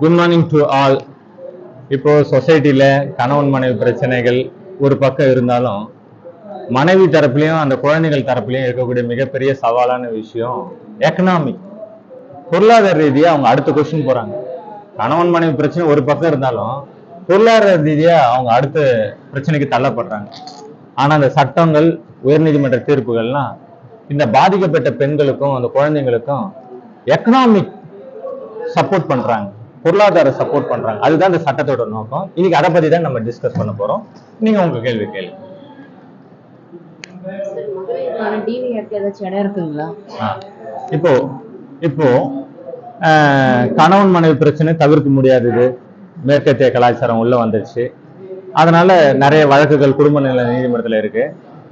Good morning to all இப்போ சொசைட்டில கணவன் மனைவி பிரச்சனைகள் ஒரு பக்கம் இருந்தாலும் மனைவி தரப்புலையும் அந்த குழந்தைகள் தரப்புலையும் இருக்கக்கூடிய மிகப்பெரிய சவாலான விஷயம் எக்கனாமிக் பொருளாதார ரீதியா அவங்க அடுத்த கொஸ்டின் போறாங்க. கணவன் மனைவி பிரச்சனை ஒரு பக்கம் இருந்தாலும் பொருளாதார ரீதியா அவங்க அடுத்த பிரச்சனைக்கு தள்ளப்படுறாங்க. ஆனா அந்த சட்டங்கள் உயர்நீதிமன்ற தீர்ப்புகள்லாம் இந்த பாதிக்கப்பட்ட பெண்களுக்கும் அந்த குழந்தைங்களுக்கும் எக்கனாமிக் சப்போர்ட் பண்றாங்க. பொருளாதார சப்போர்ட் பண்றாங்க. அதுதான் இந்த சட்டத்தோட நோக்கம். இன்னைக்கு அதை பத்தி தான் நம்ம டிஸ்கஸ் பண்ண போறோம். நீங்க உங்க கேள்வி கேள்வி இப்போ இப்போ கணவன் மனைவி பிரச்சனை தவிர்க்க முடியாதது. மேற்கத்திய கலாச்சாரம் உள்ள வந்துருச்சு. அதனால நிறைய வழக்குகள் குடும்ப நல நீதிமன்றத்துல இருக்கு.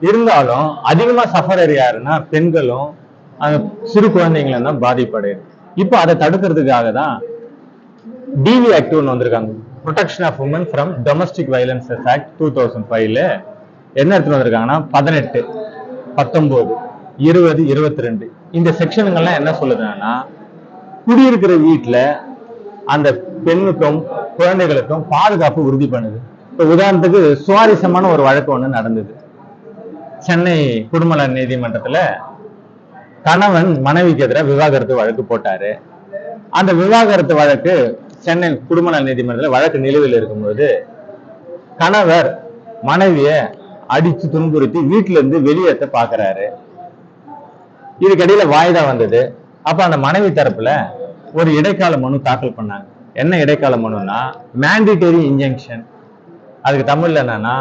இருந்தாலும் அதிகமா சஃபரர் யாருன்னா பெண்களும் சிறு குழந்தைங்களும் தான் பாதிப்படையுது. இப்போ அதை தடுக்கிறதுக்காக தான் டிவி ஆக்ட் ஒன்று வந்திருக்காங்க. Protection of women from domestic violences act two thousand ஃபைவ்ல என்ன இடத்துல வந்திருக்காங்கன்னா பதினெட்டு பத்தொன்பது இருபது இருபத்தி ரெண்டு இந்த செக்ஷனுங்கள்லாம் என்ன சொல்லுதுன்னா குடியிருக்கிற வீட்டில் அந்த பெண்ணுக்கும் குழந்தைகளுக்கும் பாதுகாப்பு உறுதி பண்ணுது. இப்போ உதாரணத்துக்கு சுவாரஸ்யமான ஒரு வழக்கு ஒன்று நடந்தது. சென்னை குடும்ப நீதிமன்றத்தில் கணவன் மனைவிக்கு எதிராக விவாகரத்து வழக்கு போட்டாரு. அந்த விவாகரத்து வழக்கு சென்னை குடும்ப நல நீதிமன்றத்தில் வழக்கு நிலுவையில் இருக்கும்போது கணவர் மனைவிய அடிச்சு துன்புறுத்தி வீட்டுல இருந்து வெளியேற்ற பாக்குறாரு. இதுக்கடியில வாய்தா வந்தது. அப்ப அந்த மனைவி தரப்புல ஒரு இடைக்கால மனு தாக்கல் பண்ணாங்க. என்ன இடைக்கால மனுனா மேண்டிட்டரி இன்ஜெக்ஷன் அதுக்கு தமிழ்ல என்னன்னா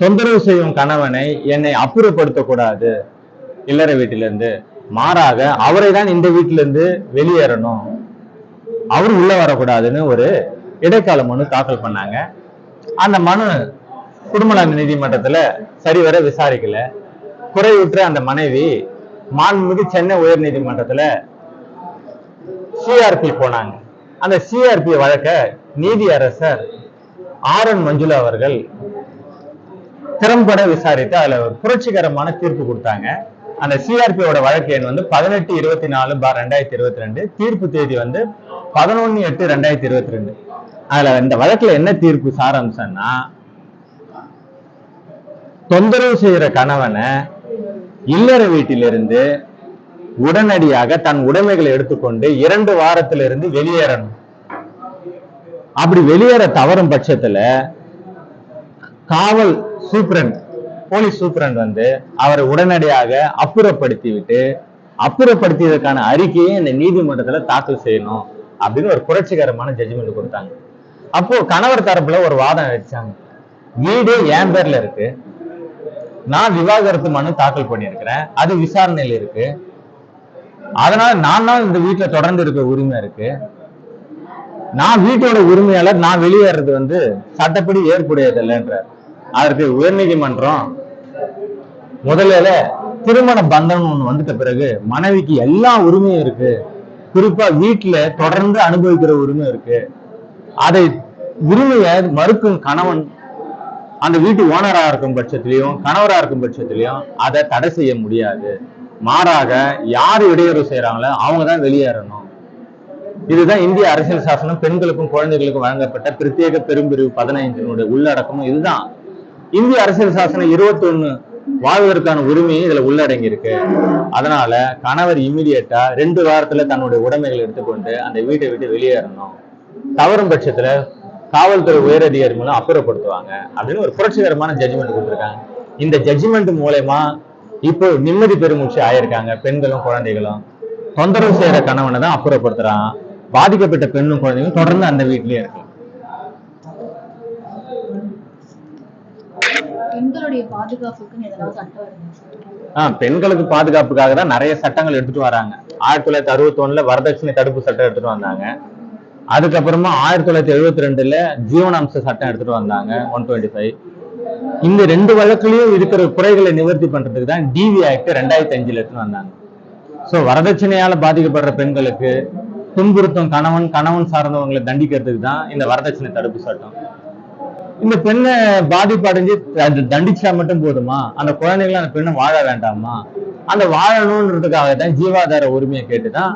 தொந்தரவு செய்யும் கணவனை என்னை அப்புறப்படுத்தக்கூடாது. இல்லற வீட்டிலிருந்து மாறாக அவரை தான் இந்த வீட்டிலேருந்து வெளியேறணும். அவர் உள்ள வரக்கூடாதுன்னு ஒரு இடைக்கால மனு தாக்கல் பண்ணாங்க. அந்த மனு குடும்பநல நீதிமன்றத்துல சரிவர விசாரிக்கல. குறைவுற்ற அந்த மனைவி மாண்புமிகு சென்னை உயர் நீதிமன்றத்துல சிஆர்பி போனாங்க. அந்த சிஆர்பி வழக்க நீதி அரசர் ஆர் என் மஞ்சுளா அவர்கள் திறம்பட விசாரித்து அதுல ஒரு புரட்சிகரமான தீர்ப்பு கொடுத்தாங்க. அந்த சிஆர்பியோட வழக்கு எண் வந்து பதினெட்டு இருபத்தி நாலு பார் ரெண்டாயிரத்தி இருபத்தி ரெண்டு. தீர்ப்பு தேதி வந்து பதினொன்னு எட்டு ரெண்டாயிரத்தி இருபத்தி ரெண்டு. அதுல இந்த வழக்குல என்ன தீர்ப்பு சாராம்சம்னா தொந்தரவு செய்யற கணவனை இல்லற வீட்டிலிருந்து உடனடியாக தன் உடைமைகளை எடுத்துக்கொண்டு இரண்டு வாரத்திலிருந்து வெளியேறணும். அப்படி வெளியேற தவறும் பட்சத்துல காவல் சூப்ரண்ட் போலீஸ் சூப்பரண்ட் வந்து அவரை உடனடியாக அப்புறப்படுத்தி விட்டு அப்புறப்படுத்தியதற்கான அறிக்கையை இந்த நீதிமன்றத்துல தாக்கல் செய்யணும் அப்படின்னு ஒரு புரட்சிகரமான ஜட்ஜ்மெண்ட் கொடுத்தாங்க. அப்போ கணவர் தரப்புல ஒரு வாதம் வச்சாங்க வீடு என் பேர்ல இருக்கு. நான் விவாகரத்து மனு தாக்கல் பண்ணியிருக்கிறேன். அது விசாரணையில் இருக்கு. அதனால நான் தான் இந்த வீட்டுல தொடர்ந்து இருக்க உரிமை இருக்கு. நான் வீட்டோட உரிமையாளர் நான் வெளியேறது வந்து சட்டப்படி ஏற்புடையதில்லைன்றார் அதற்கு உயர்நீதிமன்றம் முதல்ல திருமண பந்தம் ஒண்ணு வந்துட்ட பிறகு மனைவிக்கு எல்லா உரிமையும் இருக்கு. குறிப்பா வீட்டுல தொடர்ந்து அனுபவிக்கிற உரிமை இருக்கு. அதை உரிமையை மறுக்கும் கணவன் அந்த வீட்டு ஓனரா இருக்கும் பட்சத்திலையும் கணவரா இருக்கும் பட்சத்திலையும் அதை தடை செய்ய முடியாது. மாறாக யார் இடையூறு செய்யறாங்களோ அவங்க தான் வெளியேறணும். இதுதான் இந்திய அரசியல் சாசனம் பெண்களுக்கும் குழந்தைகளுக்கும் வழங்கப்பட்ட பிரத்யேக பெரும்பிரிவு பதினைந்தினுடைய உள்ளடக்கமும் இதுதான். இந்திய அரசியல் சாசனம் இருபத்தி ஒண்ணு வாழ்வதற்கான உரிமையும் இதுல உள்ளடங்கி இருக்கு அதனால கணவர் இம்மிடியட்டா ரெண்டு வாரத்துல தன்னுடைய உடைமைகளை எடுத்துக்கொண்டு அந்த வீட்டை விட்டு வெளியேறணும். தவறும் பட்சத்துல காவல்துறை உயரதிகாரி மூலம் அப்புறப்படுத்துவாங்க அப்படின்னு ஒரு புரட்சிகரமான ஜட்ஜ்மெண்ட் கொடுத்துருக்காங்க. இந்த ஜட்ஜ்மெண்ட் மூலயமா இப்போ நிம்மதி பெருமூச்சு ஆயிருக்காங்க பெண்களும் குழந்தைகளும். தொந்தரவு செய்யற கணவனை தான் அப்புறப்படுத்துறான். பாதிக்கப்பட்ட பெண்ணும் குழந்தைகளும் தொடர்ந்து அந்த வீட்லயே இருக்கு பெண்களுடைய பாதுகாப்புக்குன்னு எதனா சட்டம் இருந்துச்சு ஆஹ் பெண்களுக்கு பாதுகாப்புக்காக தான் நிறைய சட்டங்கள் எடுத்துட்டு வராங்க. ஆயிரத்தி தொள்ளாயிரத்தி அறுபத்தி ஒண்ணுல வரதட்சணை தடுப்பு சட்டம் எடுத்துட்டு வந்தாங்க. அதுக்கப்புறமா ஆயிரத்தி தொள்ளாயிரத்தி எழுபத்தி ரெண்டுல ஜீவனாம்ச சட்டம் எடுத்துட்டு வந்தாங்க ஒன் டுவெண்ட்டி ஃபைவ் இந்த ரெண்டு வழக்குலயும் இருக்கிற குறைகளை நிவர்த்தி பண்றதுக்கு தான் டிவி ஆக்ட் ரெண்டாயிரத்தி அஞ்சுல எடுத்துட்டு வந்தாங்க. சோ வரதட்சணையால பாதிக்கப்படுற பெண்களுக்கு துன்புறுத்தும் கணவன் கணவன் சார்ந்தவங்களை தண்டிக்கிறதுக்கு தான் இந்த வரதட்சணை தடுப்பு சட்டம். இந்த பெண்ணை பாதிப்பு அடைஞ்சு அது தண்டிச்சா மட்டும் போதுமா? அந்த குழந்தைகளை அந்த பெண்ணை வாழ வேண்டாமா? அந்த வாழணுன்றதுக்காக தான் ஜீவாதார உரிமையை கேட்டுதான்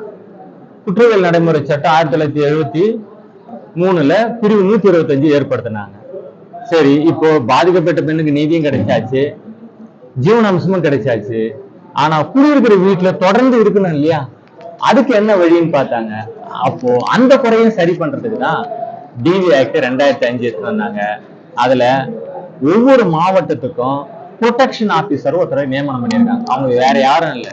குற்றவியல் நடைமுறை சட்டம் ஆயிரத்தி தொள்ளாயிரத்தி எழுபத்தி மூணுல பிரிவு நூத்தி இருபத்தஞ்சு ஏற்படுத்தினாங்க. சரி இப்போ பாதிக்கப்பட்ட பெண்ணுக்கு நீதியும் கிடைச்சாச்சு ஜீவனாம்சமும் கிடைச்சாச்சு. ஆனா குடியிருக்கிற வீட்டுல தொடர்ந்து இருக்கணும் இல்லையா? அதுக்கு என்ன வழின்னு பார்த்தாங்க. அப்போ அந்த குறையும் சரி பண்றதுக்கு தான் டிவி ஆக்ட் ரெண்டாயிரத்தி அஞ்சு எடுத்து வந்தாங்க. அதுல ஒவ்வொரு மாவட்டத்துக்கும் ப்ரொடெக்ஷன் ஆபீசர் ஒருத்தரை நியமனம் பண்ணியிருக்காங்க. அவங்க வேற யாரும் இல்லை.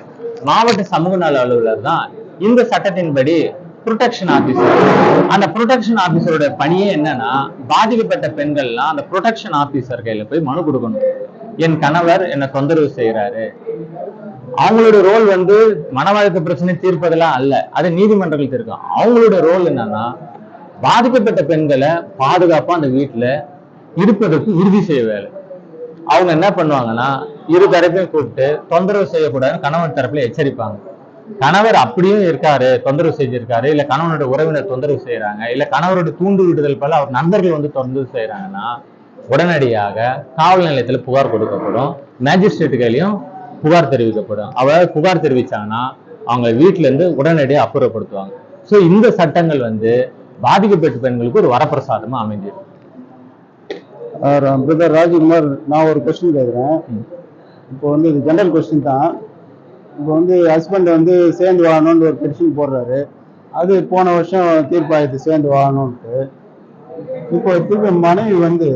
மாவட்ட சமூக நல அலுவலர் தான் இந்த சட்டத்தின்படி ப்ரொடெக்ஷன் ஆபீசர் அந்த ப்ரொடெக்ஷன் ஆபீசரோட பணியே என்னன்னா பாதிக்கப்பட்ட பெண்கள்லாம் அந்த ப்ரொடெக்ஷன் ஆபீசர் கையில போய் மனு கொடுக்கணும். என் கணவர் என்னை தொந்தரவு செய்யறாரு அவங்களோட ரோல் வந்து மன வழக்கு பிரச்சனை தீர்ப்பதெல்லாம் அல்ல. அது நீதிமன்றங்கள் தீர்க்கும் அவங்களோட ரோல் என்னன்னா பாதிக்கப்பட்ட பெண்களை பாதுகாப்பா அந்த வீட்டுல இருப்பதற்கு உறுதி செய்ய வேலை. அவங்க என்ன பண்ணுவாங்கன்னா இரு தரப்பையும் கூப்பிட்டு தொந்தரவு செய்யக்கூடாதுன்னு கணவன் தரப்புல எச்சரிப்பாங்க. கணவர் அப்படியும் இருக்காரு தொந்தரவு செஞ்சிருக்காரு இல்ல கணவனோட உறவினர் தொந்தரவு செய்யறாங்க இல்ல கணவரோட தூண்டு விடுதல் போல அவர் நண்பர்கள் வந்து தொந்தரவு செய்யறாங்கன்னா உடனடியாக காவல் நிலையத்துல புகார் கொடுக்கப்படும். மேஜிஸ்ட்ரேட்டுகளையும் புகார் தெரிவிக்கப்படும். அவர் புகார் தெரிவிச்சாங்கன்னா அவங்க வீட்டுல இருந்து உடனடியாக அப்புறப்படுத்துவாங்க. சோ இந்த சட்டங்கள் வந்து பாதிக்கப்பட்ட பெண்களுக்கு ஒரு வரப்பிரசாதமா அமைஞ்சிருக்கு. பிரதர் ராஜ்குமார் நான் ஒரு கொஸ்டின் கேட்குறேன். இப்போ வந்து இது ஜெனரல் கொஸ்டின் தான். இப்போ வந்து ஹஸ்பண்ட் வந்து சேர்ந்து வாழணும்னு ஒரு பெட்டிஷன் போடுறாரு. அது போன வருஷம் தீர்ப்பாயிடுச்சு சேர்ந்து வாழணும்ட்டு இப்போ திருப்பி மனைவி வந்து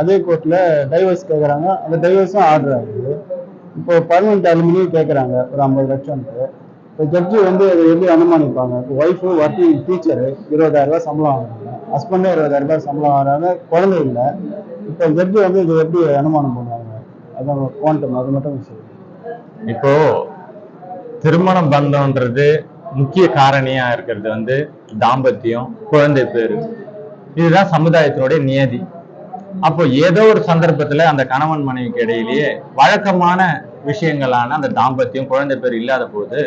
அதே கோர்ட்டில் டைவர்ஸ் கேட்குறாங்க அந்த டைவர்ஸும் ஆர்டர் ஆகுது இப்போ பர்மனெண்ட் அலுமினி கேட்குறாங்க ஒரு ஐம்பது லட்சம்ட்டு இப்போ ஜட்ஜி வந்து அதை எப்படி அனுமானிப்பாங்க? இப்போ ஒய்ஃபு ஒர்க்கிங் டீச்சரு இருபதாயிரம் ரூபாய் சம்பளம் வாங்குறாங்க. ஹஸ்பண்டும் இருபதாயிரம் ரூபாய் சம்பளம் வாங்குறாங்க. குழந்தை இல்லை. இப்போ ஜட்ஜி வந்து இது எப்படி அனுமானம் பண்ணுவாங்க? அதான் குவாண்டம் அது மட்டும் சரி இப்போ திருமணம் பந்தம்ன்றது முக்கிய காரணியா இருக்கிறது வந்து தாம்பத்தியம் குழந்தை பேரு இதுதான் சமுதாயத்தினுடைய நியதி. அப்போ ஏதோ ஒரு சந்தர்ப்பத்துல அந்த கணவன் மனைவிக்கு இடையிலேயே வழக்கமான விஷயங்களான அந்த தாம்பத்தியம் குழந்தை பேர் இல்லாத போது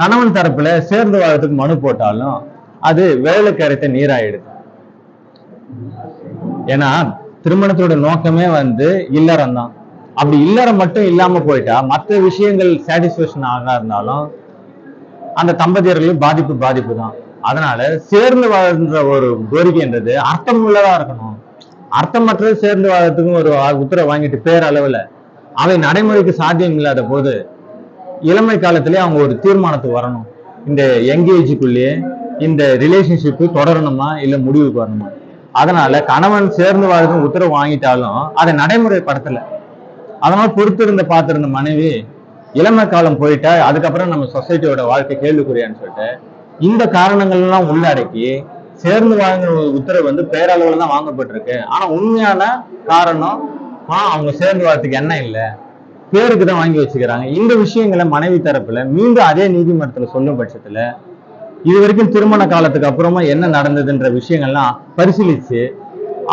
கணவன் தரப்புல சேர்ந்து வாழறதுக்கு மனு போட்டாலும் அது வேலைக்கு அரைத்த நீராயிடுது. ஏன்னா திருமணத்தோட நோக்கமே வந்து இல்லறம் தான். அப்படி இல்லறம் மட்டும் இல்லாம போயிட்டா மற்ற விஷயங்கள் சாட்டிஸ்பேக்ஷன் ஆகா இருந்தாலும் அந்த தம்பதியர்களும் பாதிப்பு பாதிப்பு தான். அதனால சேர்ந்து வாழ்ற ஒரு கோரிக்கைன்றது அர்த்தமுள்ளதா இருக்கணும். அர்த்தமற்றது சேர்ந்து வாழறதுக்கும் ஒரு ஆ- உத்தரவு வாங்கிட்டு பேரளவுல அவை நடைமுறைக்கு சாத்தியம் இல்லாத போது இளமை காலத்திலே அவங்க ஒரு தீர்மானத்துக்கு வரணும். இந்த எங்கேஜுக்குள்ளேயே இந்த ரிலேஷன்ஷிப்பு தொடரணுமா இல்லை முடிவுக்கு வரணுமா? அதனால கணவன் சேர்ந்து வாழ்றதுக்கு உத்தரவு வாங்கிட்டாலும் அதை நடைமுறைப்படுத்தல. அதனால பொறுத்திருந்த பார்த்திருந்த மனைவி இளமை காலம் போயிட்டா அதுக்கப்புறம் நம்ம சொசைட்டியோட வாழ்க்கை கேள்விக்குரியான்னு சொல்லிட்டு இந்த காரணங்கள் எல்லாம் உள்ளடக்கி சேர்ந்து வாங்குற உத்தரவு வந்து பேரளவுல தான் வாங்கப்பட்டிருக்கு. ஆனா உண்மையான காரணம் ஆ, அவங்க சேர்ந்து வாழ்றதுக்கு என்ன இல்லை. பேருக்கு தான் வாங்கி வச்சுக்கிறாங்க. இந்த விஷயங்களை மனைவி தரப்புல மீண்டும் அதே நீதிமன்றத்துல சொல்லும் பட்சத்துல இது வரைக்கும் திருமண காலத்துக்கு அப்புறமா என்ன நடந்ததுன்ற விஷயங்கள்லாம் பரிசீலித்து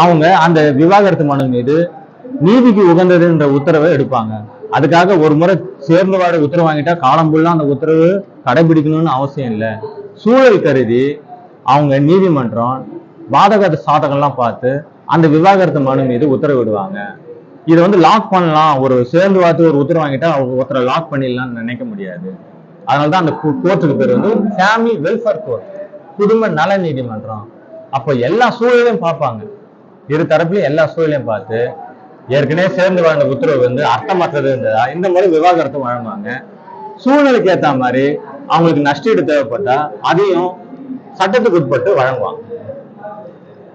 அவங்க அந்த விவாகரத்து மனு மீது நீதிக்கு உகந்ததுன்ற உத்தரவை எடுப்பாங்க. அதுக்காக ஒரு முறை சேர்ந்து வாட உத்தரவு வாங்கிட்டா காலம் ஃபுல்லாக அந்த உத்தரவு கடைபிடிக்கணும்னு அவசியம் இல்லை. சூழல் கருதி அவங்க நீதிமன்றம் பாதக சாதகம்லாம் பார்த்து அந்த விவாகரத்து மனு மீது உத்தரவிடுவாங்க இதை வந்து லாக் பண்ணலாம். ஒரு சேர்ந்து பார்த்து ஒரு உத்தரவு வாங்கிட்டா ஒருத்தரை லாக் பண்ணிடலாம்னு நினைக்க முடியாது. அதனால தான் அந்த கோர்ட்டுக்கு பேர் வந்து ஃபேமிலி வெல்ஃபேர் கோர்ட் குடும்ப நல நீதிமன்றம். அப்போ எல்லா சூழலையும் பார்ப்பாங்க. இரு தரப்புலையும் எல்லா சூழலையும் பார்த்து ஏற்கனவே சேர்ந்து வாழ்ந்த உத்தரவு வந்து அர்த்தமற்றது இருந்ததா இந்த மாதிரி விவாகரத்து வழங்குவாங்க. சூழ்நிலைக்கு ஏற்ற மாதிரி அவங்களுக்கு நஷ்டீடு தேவைப்பட்டா அதையும் சட்டத்துக்கு உட்பட்டு வழங்குவாங்க.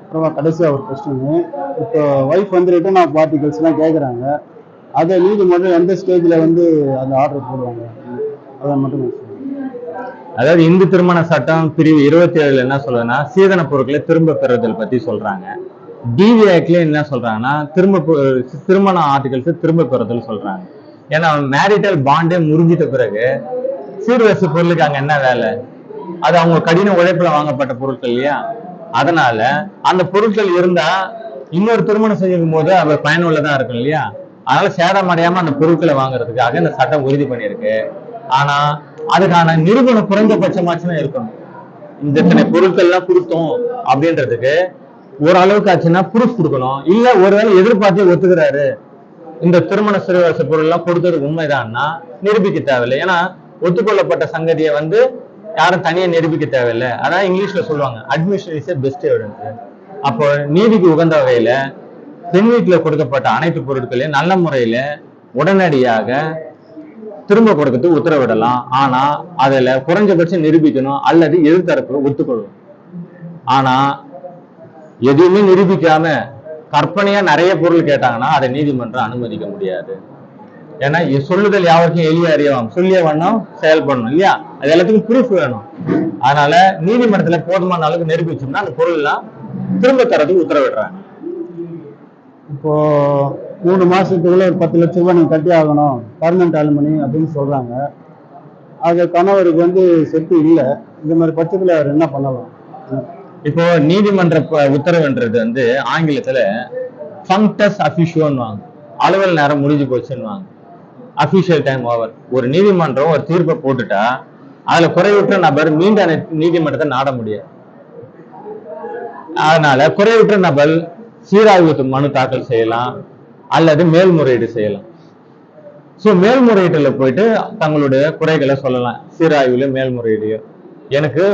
அப்புறமா கடைசியாக ஒரு கொஸ்டின் இப்போ ஒய்ஃப் வந்து ரிட்டர்ன் ஆஃப் பார்ட்டிகல்ஸ்லாம் கேட்குறாங்க அதை நீதிமன்றம் எந்த ஸ்டேஜில் வந்து அந்த ஆர்டர் போடுவாங்க? அதை மட்டும் அதாவது இந்து திருமண சட்டம் பிரிவு இருபத்தி ஏழுல என்ன சொல்லுதுன்னா சீதன பொருட்களை திரும்ப பெறுதல் பத்தி சொல்றாங்க. டிவி ஆக்ட்ல என்ன சொல்றாங்கன்னா திரும்ப திருமண ஆர்டிகல்ஸ் திரும்ப பெறுதல் சொல்றாங்க. ஏன்னா மேரிட்டல் பாண்டே முறிஞ்சிட்ட பிறகு சீர்வரிசை பொருளுக்கு அங்க என்ன வேலை? அது அவங்க கடின உழைப்புல வாங்கப்பட்ட பொருட்கள் இல்லையா? அதனால அந்த பொருட்கள் இருந்தா இன்னொரு திருமணம் செய்யும் போது அவர் பயனுள்ளதா இருக்கும் இல்லையா? அதனால சேதம் அடையாம அந்த பொருட்களை வாங்குறதுக்காக இந்த சட்டம் உறுதி பண்ணியிருக்கு. ஆனா அதுக்கான நிரூபணம் குறைந்தபட்சமாச்சும் இருக்கணும். இந்த இத்தனை பொருட்கள் எல்லாம் கொடுத்தோம் அப்படின்றதுக்கு ஓரளவுக்கு ஆச்சுன்னா ப்ரூஃப் கொடுக்கணும். இல்ல ஒருவேளை எதிர்பார்த்தே ஒத்துக்கிறாரு. இந்த திருமண சிறுவரசு பொருள் எல்லாம் கொடுத்தது உண்மைதான்னா நிரூபிக்க தேவையில்லை. ஏன்னா ஒத்துக்கொள்ளப்பட்ட சங்கதியை வந்து யாரும் தனியா நிரூபிக்க தேவையில்லை. அதான் இங்கிலீஷ்ல சொல்லுவாங்க அட்மிஷன் இஸ் பெஸ்ட் எவிடன்ஸ் அப்போ நீதிக்கு உகந்த வகையில பெண் வீட்டுல கொடுக்கப்பட்ட அனைத்து பொருட்களையும் நல்ல முறையில உடனடியாக திரும்ப கொடுக்கறதுக்கு உத்தரவிடலாம். ஆனா அதுல குறைஞ்சபட்சம் நிரூபிக்கணும் அல்லது எதிர்த்தரப்பு ஒத்துக்கொள்ளணும். ஆனா எதுவுமே நிரூபிக்காம கற்பனையா நிறைய பொருள் கேட்டாங்கன்னா அதை நீதிமன்றம் அனுமதிக்க முடியாது. ஏன்னா சொல்லுதல் யாருக்கும் எளிய அறியவாம் சொல்லிய வண்ணம் செயல்படணும் இல்லையா? அது எல்லாத்துக்கும் ப்ரூஃப் வேணும். அதனால நீதிமன்றத்துல போதுமான அளவுக்கு நிரூபிச்சோம்னா அந்த பொருள் எல்லாம் திரும்ப தரதுக்கு உத்தரவிடுறாங்க. இப்போ மூணு மாசத்துக்குள்ள ஒரு பத்து லட்ச ரூபாய் நீங்கள் கட்டி ஆகணும். பர்மனெண்ட் அலுமனி அப்படின்னு சொல்றாங்க. அது கணவருக்கு வந்து செட்டு இல்லை. இந்த மாதிரி பட்சத்துல அவர் என்ன பண்ணலாம்? இப்போ நீதிமன்ற உத்தரவுன்றது வந்து ஆங்கிலத்துல ஃபங்க்டஸ் அஃபிஷியோன்னு அலுவல் நேரம் முடிஞ்சு போச்சுன்னுவாங்க அஃபிஷியல் டைம் ஓவர் ஒரு நீதிமன்றம் ஒரு தீர்ப்பை போட்டுட்டா அதுல குறைவுற்ற நபர் மீண்டும் அந்த நீதிமன்றத்தை நாட முடியாது. அதனால குறைவுற்ற நபர் சீராய்வு மனு தாக்கல் செய்யலாம். அல்லது மேல்முறையீடு செய்யலாம். ஸோ மேல்முறையீட்டுல போயிட்டு தங்களுடைய குறைகளை சொல்லலாம். சீராய்வுல மேல்முறையீடு. எனக்கு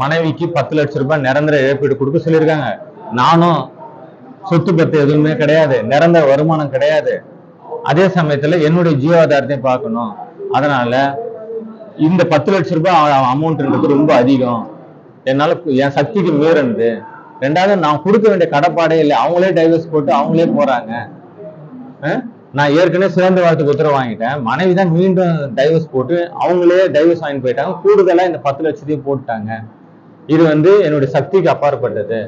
மனைவிக்கு பத்து லட்சம் ரூபாய் நிரந்தர இழப்பீடு கொடுக்க சொல்லியிருக்காங்க. நானும் சொத்து பத்து எதுவுமே கிடையாது. நிரந்தர வருமானம் கிடையாது. அதே சமயத்துல என்னுடைய ஜீவாதாரத்தையும் பார்க்கணும். அதனால இந்த பத்து லட்சம் ரூபாய் அமௌண்ட்ன்றது ரொம்ப அதிகம். என்னால என் சக்திக்கு மீறினது ரெண்டாவது நான் கொடுக்க வேண்டிய கடப்பாடே இல்லை. அவங்களே டைவர்ஸ் போட்டு அவங்களே போறாங்க. நான் ஏற்கனவே சிறந்த வாழ்த்துக்கு உத்தரவு வாங்கிட்டேன். மனைவி தான் மீண்டும் டைவர்ஸ் போட்டு அவங்களே டைவர்ஸ் வாங்கி போயிட்டாங்க. கூடுதலாக இந்த பத்து லட்சத்தையும் போட்டுட்டாங்க. இது வந்து என்னுடைய சக்திக்கு அப்பாற்பட்டது.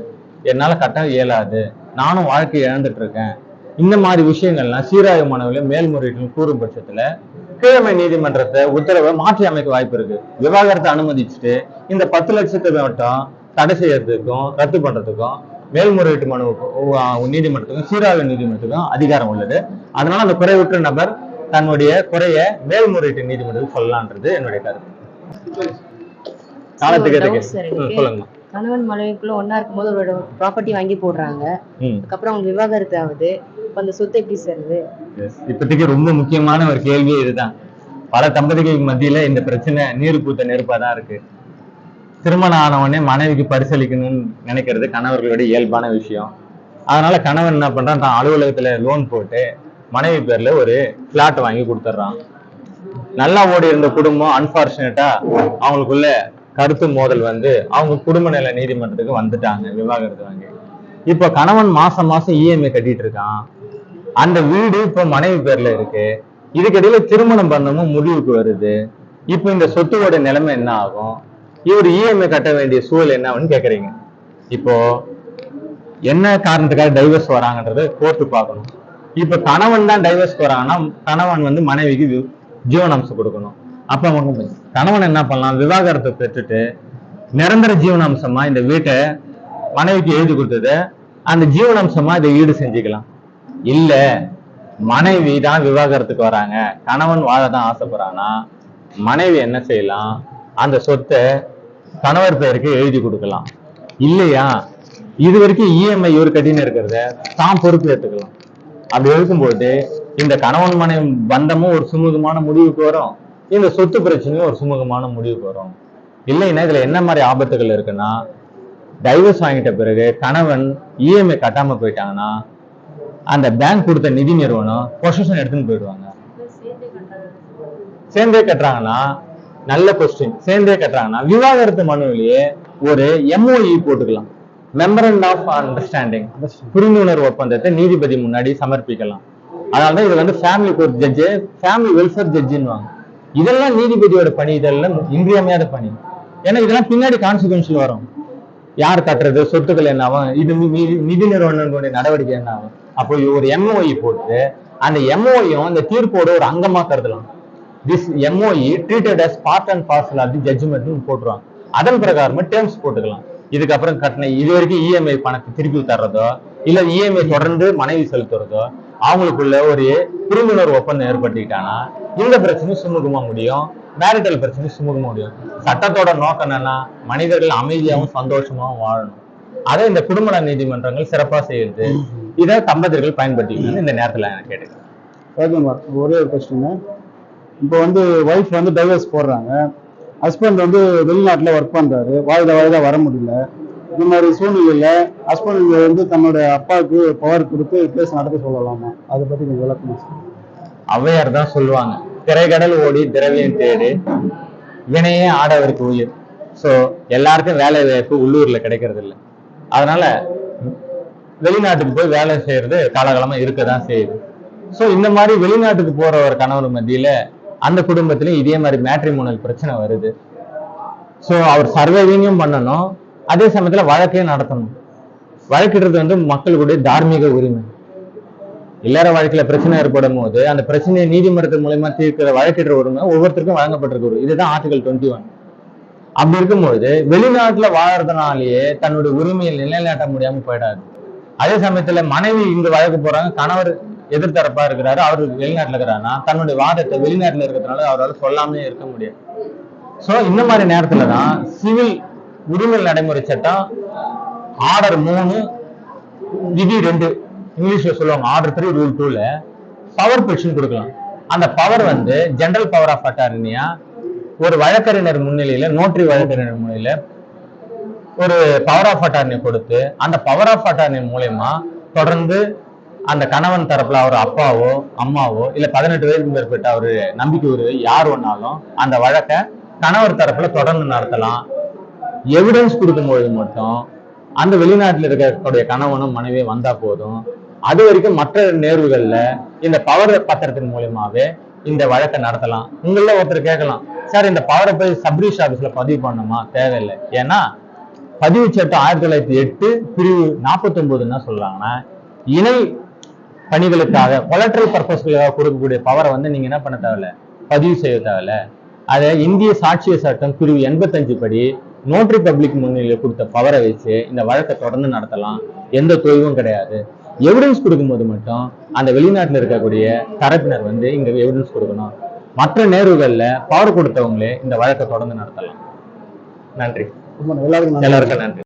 என்னால் கட்ட இயலாது. நானும் வாழ்க்கை இழந்துட்டு இருக்கேன். இந்த மாதிரி விஷயங்கள்லாம் சீராய மனுவில மேல்முறையீட்டில் கூறும் பட்சத்தில் கீழமை நீதிமன்றத்தை உத்தரவை மாற்றி அமைக்க வாய்ப்பு இருக்கு. விவாகரத்தை அனுமதிச்சுட்டு இந்த பத்து லட்சத்தை மட்டும் தடை செய்யறதுக்கும் ரத்து பண்றதுக்கும் மேல்முறையீட்டு உ- நீதிமன்றத்துக்கும் சீராய்வு நீதிமன்றத்துக்கும் அதிகாரம் உள்ளது. அதனால அந்த குறைவுற்ற நபர் தன்னுடைய குறைய மேல்முறையீட்டு நீதிமன்றத்துக்கு சொல்லலான்றது என்னுடைய கருத்து. காலத்துக்கு. சொல்லுங்க. கணவன் மனைவிக்குள்ள ஒண்ணா இருக்கும்போது ஒரு ப்ராப்பர்ட்டி வாங்கி போடுறாங்க. அதுக்கப்புறம் அவங்க விவாகரத்து ஆகுது. இப்ப அந்த சொத்து எப்படி சேருது. இப்போதைக்கு ரொம்ப முக்கியமான ஒரு கேள்வி இதுதான். பல தம்பதிகளுக்கு மத்தியில இந்த பிரச்சனை நீர் பூத்த நெருப்பா தான் இருக்கு. திருமணம் ஆன உடனே மனைவிக்கு பரிசளிக்கணும்னு நினைக்கிறது கணவர்களுடைய இயல்பான விஷயம். அதனால கணவன் என்ன பண்றான்? தான் அலுவலகத்துல லோன் போட்டு மனைவி பேர்ல ஒரு பிளாட் வாங்கி கொடுத்துட்றான். நல்லா ஓடி இருந்த குடும்பம் அன்பார்ச்சுனேட்டா அவங்களுக்குள்ள கருத்து மோதல் வந்து அவங்க குடும்ப நில நீதிமன்றத்துக்கு வந்துட்டாங்க விவாகரத்து வாங்கி. இப்ப கணவன் மாசம் மாசம் இஎம்ஐ கட்டிட்டு இருக்கான். அந்த வீடு இப்போ மனைவி பேர்ல இருக்கு. இதுக்கிடையில திருமணம் பண்ணமும் முடிவுக்கு வருது. இப்போ இந்த சொத்துவோட நிலைமை என்ன ஆகும்? இவர் இஎம்ஐ கட்ட வேண்டிய சூழல் என்ன கேக்குறீங்க. இப்போ என்ன காரணத்துக்காக டைவர்ஸ் வராங்கன்றத கோர்ட்டு பார்க்கணும். இப்ப கணவன் தான் டைவர்ஸ் வராங்கன்னா கணவன் வந்து மனைவிக்கு ஜீவனாம்சம் கொடுக்கணும். அப்ப அவங்க கணவன் என்ன பண்ணலாம்? விவாகரத்தை பெற்றுட்டு நிரந்தர ஜீவனாம்சமா இந்த வீட்டை மனைவிக்கு எழுதி கொடுத்தத அந்த ஜீவனாம்சமா இதை ஈடு செஞ்சுக்கலாம். இல்ல மனைவி தான் விவாகரத்துக்கு வராங்க. கணவன் வாழ தான் ஆசைப்படுறாங்கன்னா மனைவி என்ன செய்யலாம்? அந்த சொத்தை கணவர் பெயருக்கு எழுதி கொடுக்கலாம். இல்லையா? இது வரைக்கும் இஎம்ஐ இவர் கட்டின்னு இருக்கிறத தான் பொறுப்பு ஏற்றுக்கலாம் அப்படி இருக்கும்போது இந்த கணவன் மனை பந்தமும் ஒரு சுமூகமான முடிவுக்கு வரும். இந்த சொத்து பிரச்சனையும் ஒரு சுமூகமான முடிவுக்கு வரும். இல்லைன்னா இதுல என்ன மாதிரி ஆபத்துகள் இருக்குன்னா டைவர்ஸ் வாங்கிட்ட பிறகு கணவன் இஎம்ஐ கட்டாம போயிட்டாங்கன்னா அந்த பேங்க் கொடுத்த நிதி நிறுவனம் பொசிஷன் எடுத்துன்னு போயிடுவாங்க. சேர்ந்தே கட்டுறாங்கன்னா நல்ல கொஸ்டின் சேர்ந்தே கட்டுறாங்கன்னா விவாகரத்து மனுவிலேயே ஒரு எம்ஓஇ போட்டுக்கலாம். மெமரண்ட் ஆஃப் அண்டர்ஸ்டாண்டிங் புரிந்துணர்வு ஒப்பந்தத்தை நீதிபதி முன்னாடி சமர்ப்பிக்கலாம். அதனாலதான் இது வந்து family court judge family welfare ஜட்ஜின்னுவாங்க இதெல்லாம் நீதிபதியோட பணி இதெல்லாம் இன்றியமையாத பணி. ஏன்னா இதெல்லாம் பின்னாடி கான்சிக்வன்ஷியல் வரும். யார் கட்டுறது? சொத்துக்கள் என்ன ஆகும்? இது நிதி நிறுவனங்களுடைய நடவடிக்கை என்ன ஆகும்? அப்போ ஒரு எம்ஓஇ போட்டு அந்த எம்ஓயும் அந்த தீர்ப்போட ஒரு அங்கமா கருதலாம் this MOE treated as part and parcel of the judgement போட்டுருவாங்க. அதன் பிரகாரமா டேர்ம்ஸ் போட்டுக்கலாம். இதுக்கப்புறம் கட்டின இது வரைக்கும் இஎம்ஐ பணத்தை திருப்பி தர்றதோ இல்ல இஎம்ஐ தொடர்ந்து மனைவி செலுத்துறதோ அவங்களுக்குள்ள ஒரு புரிந்துணர்வு ஒப்பந்தம் ஏற்பட்டுக்கிட்டாங்கன்னா இந்த பிரச்சனை சுமூகமா முடியும். மேரிட்டல் பிரச்சனை சுமூகமா முடியும். சட்டத்தோட நோக்கம் என்னன்னா மனிதர்கள் அமைதியாகவும் சந்தோஷமாவும் வாழணும். அதை இந்த குடும்ப நீதிமன்றங்கள் சிறப்பா செய்யுது. இதை தம்பதியர்கள் பயன்படுத்திக்கணும்னு இந்த நேரத்துல நான் கேட்டுக்கிறேன். ஓகேம்மா ஒரே ஒரு கொஸ்டின் இப்போ வந்து ஒய்ஃப் வந்து டைவர்ஸ் போடுறாங்க. ஹஸ்பண்ட் வந்து வெளிநாட்டில் ஒர்க் பண்ணுறாரு வாழ்த வாய்தா வர முடியல. இந்த மாதிரி சூழ்நிலையில் ஹஸ்பண்ட் வந்து தன்னோட அப்பாவுக்கு பவர் கொடுத்து கேஸ் நடத்த சொல்லலாமா? அதை பற்றி கொஞ்சம் விளக்கணும் ஔவையார் தான் சொல்லுவாங்க. திரைக்கடல் ஓடி திரவியம் தேடு. வினையே ஆடவருக்கு உயிர். ஸோ எல்லாருக்கும் வேலை வாய்ப்பு உள்ளூரில் கிடைக்கிறது இல்லை. அதனால வெளிநாட்டுக்கு போய் வேலை செய்யறது காலகாலமாக இருக்க தான் செய்யுது. ஸோ இந்த மாதிரி வெளிநாட்டுக்கு போற ஒரு கணவர் மத்தியில அந்த குடும்பத்திலையும் இதே மாதிரி மேட்ரிமோனல் பிரச்சனை வருது. ஸோ அவர் சர்வைவிங்கும் பண்ணணும். அதே சமயத்துல வழக்கையும் நடத்தணும். வழக்கிடுறது வந்து மக்களுடைய தார்மீக உரிமை. இல்லற வாழ்க்கையில பிரச்சனை ஏற்படும் போது அந்த பிரச்சனையை நீதிமன்றத்தின் மூலயமா தீர்க்கிற வழக்கிடுற உரிமை ஒவ்வொருத்தருக்கும் வழங்கப்பட்டிருக்கு இதுதான் ஆர்டிகல் டுவெண்ட்டி ஒன் அப்படி இருக்கும்பொழுது வெளிநாட்டுல வாழறதுனாலேயே தன்னுடைய உரிமையை நிலைநாட்ட முடியாம போயிடாது. அதே சமயத்துல மனைவி இங்க வழக்கு போறாங்க கணவர் எதிர்த்தரப்பா இருக்கிறாரு அவர் வெளிநாட்டுல இருக்கிறாருன்னா தன்னுடைய வாதத்தை வெளிநாட்டுல இருக்கிறதுனால அவரால் சொல்லாமலே இருக்க முடியாது. சோ இந்த மாதிரி நேரத்துல தான் சிவில் உரிமை நடைமுறை சட்டம் ஆர்டர் மூணு விதி ரெண்டு இங்கிலீஷ்ல சொல்லுவாங்க ஆர்டர் த்ரீ ரூல் டூல பவர் பெர்ஷன் கொடுக்கலாம். அந்த பவர் வந்து ஜெனரல் பவர் ஆஃப் அட்டார்னியா ஒரு வழக்கறிஞர் முன்னிலையில நோட்டரி வழக்கறிஞர் முன்னிலையில ஒரு பவர் ஆஃப் அட்டார்னி கொடுத்து அந்த பவர் ஆஃப் அட்டார்னி மூலயமா தொடர்ந்து அந்த கணவன் தரப்புல அவர் அப்பாவோ அம்மாவோ இல்ல பதினெட்டு வயதுக்கு மேற்பட்ட அவரு நம்பிக்கை ஒரு யார் ஒன்னாலும் அந்த வழக்கை கணவர் தரப்புல தொடர்ந்து நடத்தலாம். எவிடன்ஸ் கொடுக்கும்போது மட்டும் அந்த வெளிநாட்டில் இருக்கக்கூடிய கணவனும் மனைவியும் வந்தா போதும். அது வரைக்கும் மற்ற நேர்வுகள்ல இந்த பவர் பத்திரத்தின் மூலியமாவே இந்த வழக்கை நடத்தலாம். உங்கள ஒருத்தர் கேட்கலாம் சார் இந்த பவரை போய் சப்ரீஷ் ஆபீஸ்ல பதிவு பண்ணணுமா? தேவையில்லை. ஏன்னா பதிவு சட்டம் ஆயிரத்தி தொள்ளாயிரத்தி எட்டு பிரிவு நாற்பத்தி என்ன சொல்றாங்கன்னா இணை பணிகளுக்காக கொலட்ரல் பர்பஸ்களுக்காக கொடுக்கக்கூடிய பவரை வந்து நீங்க என்ன பண்ண தேவையில்ல? பதிவு செய்ய தேவையில்ல. அதை இந்திய சாட்சிய சட்டம் பிரிவு எண்பத்தஞ்சு படி நோட்டரி பப்ளிக் முன்னிலையில் கொடுத்த பவரை வச்சு இந்த வழக்கை தொடர்ந்து நடத்தலாம். எந்த தொய்வும் கிடையாது. எவிடன்ஸ் கொடுக்கும்போது மட்டும் அந்த வெளிநாட்டுல இருக்கக்கூடிய தரப்பினர் வந்து இங்க எவிடன்ஸ் கொடுக்கணும். மற்ற நேர்வுகள்ல பவர் கொடுத்தவங்களே இந்த வழக்கை தொடர்ந்து நடத்தலாம். நன்றி. எல்லாருக்கும் நன்றி.